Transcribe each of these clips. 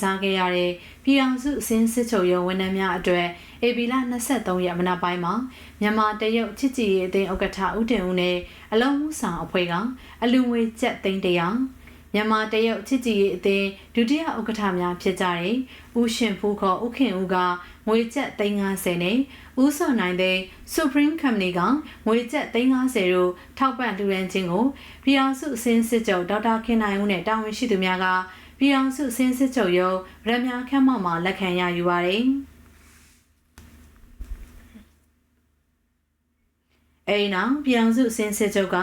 စားခဲ့ရတဲ့ပြည်အောင်စုအစင်းစစ်ချုပ်ရုံးဝန်ထမ်းများအတွက်ဧပြီလ23ရက်မနက်ပိုင်းမှာမြန်မာတရုတ်ချစ်ကြည်ရေးအသင်းဥက္ကဋ္ဌဦးတင်ဦးနဲ့အလုံးမှုဆောင်အဖွဲ့ကအလူငွေကျပ်သိန်းတရာမြန်မာတရုတ်ချစ်ကြည်ရေးအသင်းဒုတိယဥက္ကဋ္ဌများဖြစ်ကြတဲ့ဦးရှင်ဖူးခေါ်ဦးခင်ဦးကငွေကျပ်350နဲ့ဦးစောနိုင်တဲ့ Supreme Company ကငွေကျပ်350တို့ထောက်ပံ့လှူဒန်းခြင်းကိုပြည်အောင်စုအစင်းစစ်ချုပ်ဒေါက်တာခင်နိုင်ဦးနဲ့တာဝန်ရှိသူများက ပြည်အောင်စုအစင်းစစ်ချုပ်ရုံးရမများခမ်းမမှာလက်ခံရယူပါတယ်။အဲဒီနောက်ပြည်အောင်စုအစင်းစစ်ချုပ်က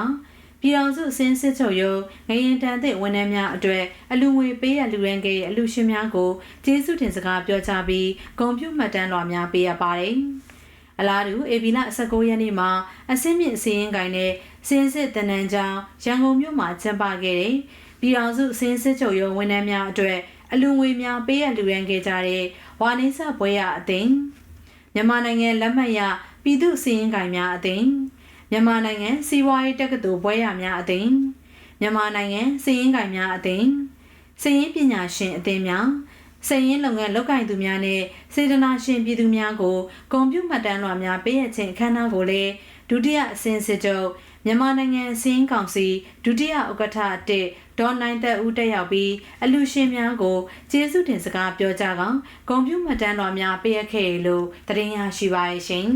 ပြည်အောင်စုအစင်းစစ်ချုပ်ရုံးငရင်တန်တဲ့ဝန်ထမ်းများအတွက်အလူငွေပေးရလူရန်ခဲ့ရဲ့အလူရှင်များကိုကျေးဇူးတင်စကားပြောကြားပြီးဂုဏ်ပြုမှတ်တမ်းလွှာများပေးရပါတယ်။အလားတူအေဗီလာ19ရက်နေ့မှာအစင်းမြင့်စီရင်ကိုင်းနဲ့စင်းစစ်တနန်းကျောင်းရန်ကုန်မြို့မှာကျင်းပခဲ့တဲ့ ပြည်အောင်စုစင်းစစ်ချုပ်ရုံးဝန်ထမ်းများအတွက်အလူငွေများပေးရလူရန်ခဲ့ကြတဲ့ဝါနိစ္စပွဲရအသင်းမြန်မာနိုင်ငံလက်မှတ်ရပြည်သူစီရင်ကိုင်းများအသင်းမြန်မာနိုင်ငံစီးပွားရေးတက္ကသိုလ်ဘွဲရများအသင်းမြန်မာနိုင်ငံစီရင်ကိုင်းများအသင်းစီရင်ပညာရှင်အသင်းများစည်ရင်လုပ်ငန်းလုပ်ကိုင်သူများနဲ့စေတနာရှင်ပြည်သူများကိုဂုဏ်ပြုမှတ်တမ်းလွှာများပေးရခြင်းအခမ်းအနားကိုလည်းဒုတိယအစင်းစစ်ချုပ်မြန်မာနိုင်ငံစင်းကောင်စီဒုတိယဥက္ကဋ္ဌတစ် ဒေါ်နိုင်သက်ဦးတက်ရောက်ပြီးအလူရှင်များကိုကျေးဇူးတင်စကားပြောကြားကောင်ဂုဏ်ပြုမှတ်တမ်းလွှာများပေးရခဲ့လို့တင်ရရှိပါရဲ့ရှင်